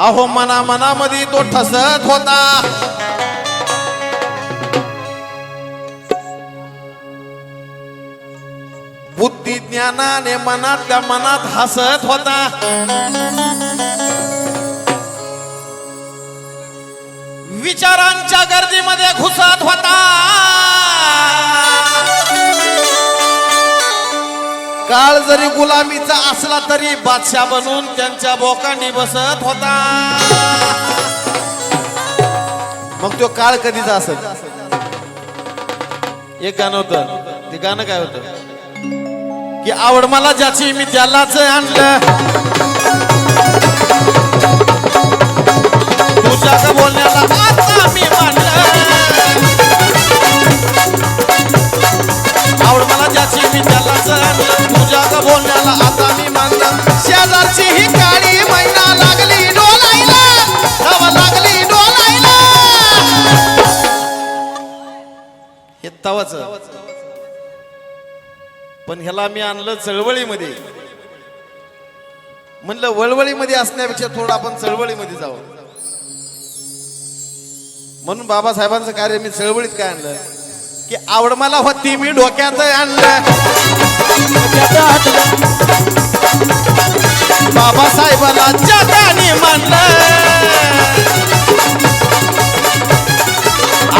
अहो मना मनामध्ये तो ठसत होता. बुद्धी ज्ञानाने मनातल्या मनात हसत होता. विचारांच्या गर्दीमध्ये घुसत होता. काळ जरी गुलामीचा असला तरी बादशाह बनून त्यांच्या बोकांनी बसत होता. मग तो काळ कधीचा असत एक गाणं होत. ते गाणं काय होतं? की आवड मला ज्याची मी त्यालाच आणलं. तुझ्या बोलण्याला तवाच. पण ह्याला मी आणलं चळवळीमध्ये. म्हणलं वळवळीमध्ये असण्यापेक्षा थोडं आपण चळवळीमध्ये जाऊ म्हणून बाबासाहेबांचं कार्य मी चळवळीत काय आणलं? की आवड मला होती मी डोक्यात आणलं. बाबासाहेबाला जगाने मानलं.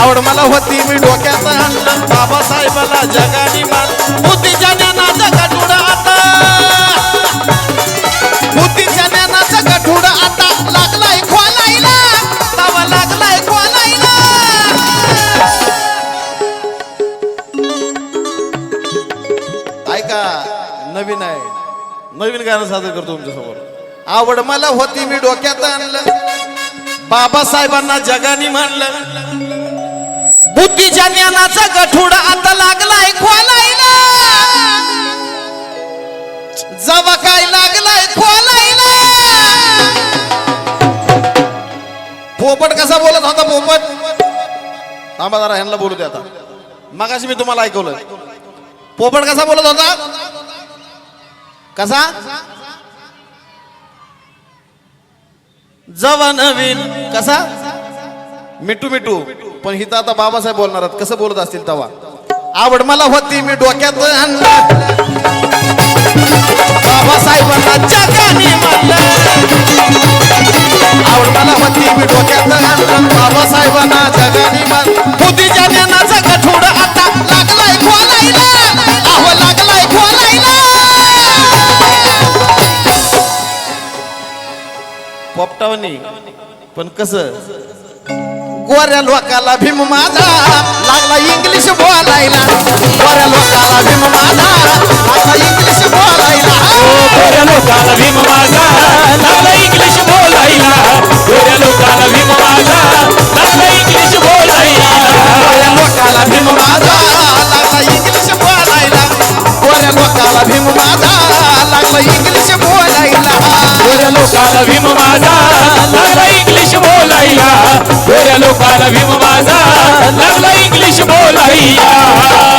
आवड मला होती मी डोक्यात आणलं बाबासाहेबाला जगाने मान बुद्धीच्या ज्ञानाचा गठुडा आता. बुद्धीच्या ज्ञानाचा गठुडा आता. लागलाय खोलायला. तवा लागलाय खोलायला. ऐका नवीन आहे. नवीन गाणं सादर करतो तुमच्यासमोर. आवड मला होती मी डोक्यात आणलं. बाबासाहेबांना जगानी मानलं. बुद्धीच्या ज्ञानाचा गठुड आता लागलाय खोलायला जवा काय लागलाय खोलायला पोपट कसा बोलत होता पोपट थांबा जरा ह्यांना बोलू दे आता. मगाशी मी तुम्हाला ऐकवलं पोपट कसा बोलत होता? कसा? जवा नवीन कसा? मिठू मिठू. पण हिथं आता बाबासाहेब बोलणार आहेत. कसं बोलत असतील तेव्हा? आवड मला होती मी डोक्यात बाबासाहेबांना जगाने मानलं आवड मला होती मी डोक्यात आणलं. बाबासाहेबांना जगाने मान बुद्धीच्या ज्ञानाचा गठोड आता. लागलाय खोलायला. अहो लागलाय खोलायला. पोपटावणी. पण कसं? गोऱ्या लोकाला भीम माझा. लागला इंग्लिश बोलायला. गोऱ्या लोकाला भीम माझा. लागला इंग्लिश बोलायला. गोऱ्या लोकाला भीम माझा. लागला इंग्लिश बोलायला. गोऱ्या लोकाला भीम माझा. लागला इंग्लिश बोलायला. गोऱ्या लोकाला भीम माझा. लागला इंग्लिश बोलायला. गोऱ्या लोकाला भीम माझा. लागला इंग्लिश बोलायला. गोऱ्या लोकाला भीम माझा. लागला इंग्लिश बोलायला.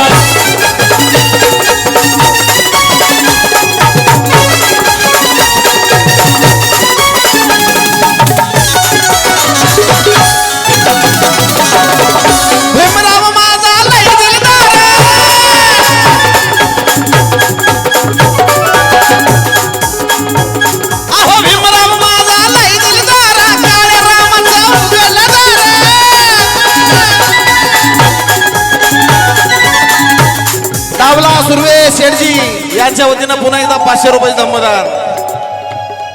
यांच्या वतीनं पुन्हा एकदा पाचशे रुपये धम्मदार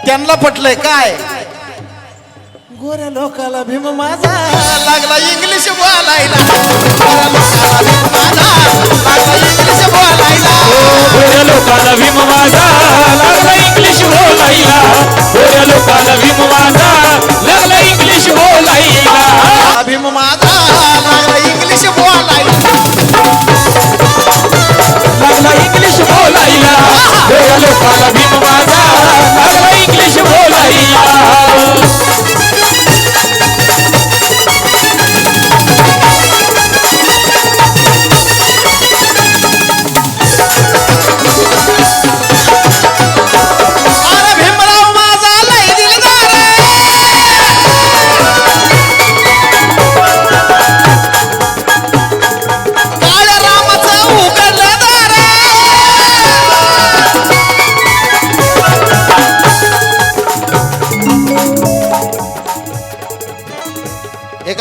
त्यांना पटलंय काय? गोऱ्या लोकाला भीम माझा. लागला इंग्लिश बोलायला. गोऱ्या लोकाला भीम माझा.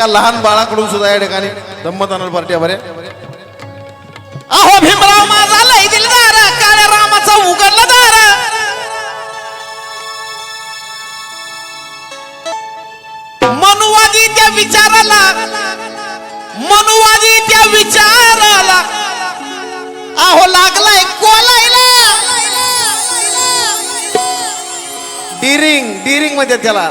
एका लहान बाळाकडून सुद्धा या ठिकाणी धम्मदानाल पार्ट्या बरे अहो भीमराव माझा लय दिलदार काळ्या रामाचा उघडला दार. मनुवादी त्या विचाराला मनुवादी त्या विचाराला. अहो लागलाय कोलायला. डिरिंग डिरिंगमध्ये त्याला.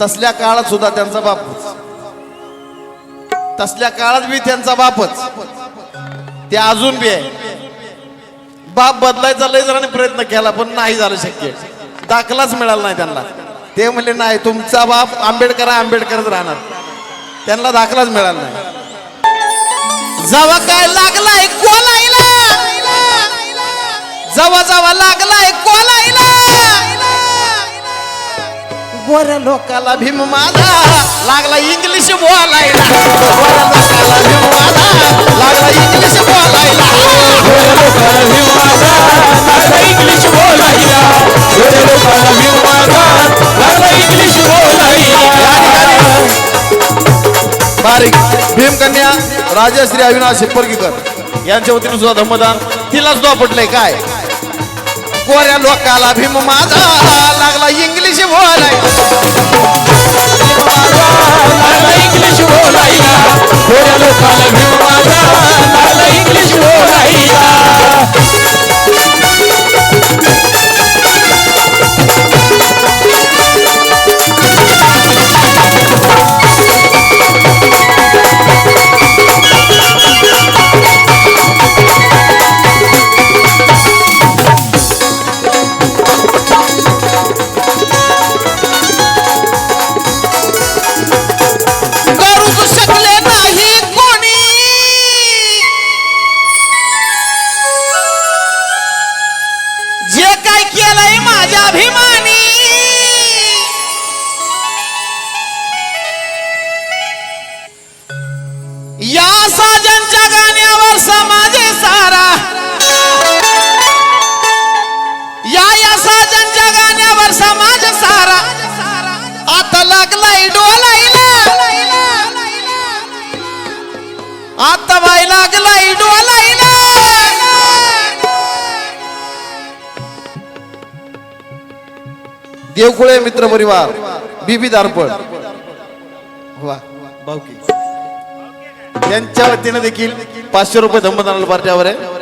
तसल्या काळात सुद्धा त्यांचा बापच. तसल्या काळात बी त्यांचा बापच. ते अजून बी आहे. बाप बदलायचा लय जराने प्रयत्न केला पण नाही झालं शक्य. दाखलाच मिळाला नाही त्यांना. ते म्हणले नाही तुमचा बाप आंबेडकर आंबेडकरच राहणार. त्यांना दाखलाच मिळाला नाही. जवा काय लागलाय कोलायला जवा जवा लागलाय कोलायला गोर लोकाला भीम माझा लागला इंग्लिश बोलायला. गोर लोकाला भीम माझा लागला इंग्लिश बोलायला. गोर लोकाला भीम माझा लागला इंग्लिश बोलायला. गोर लोकाला भीम माझा लागला इंग्लिश बोलायला. बारीक. भीमकन्या राजश्री अविनाश शिप्परगीकर यांच्या वतीने सुद्धा धम्मदान. तिला सुद्धा पटलंय काय? गोऱ्या लोकाला भीम माझा लागला इंग्लिश बोलाय लागला इंग्लिश बोलायला. गोऱ्या लोकाला भीम समाज सारा। या या साजनच्या गाण्यावर समाज सारा। आता लागलाय डोलायला आता बाई लागलाय डोलायला देवकुळे मित्र परिवार बीबी दारपड वा. भाऊकी. यांच्या वतीने देखील पाचशे रुपये धम्मदानाला पार्ट्यावर आहे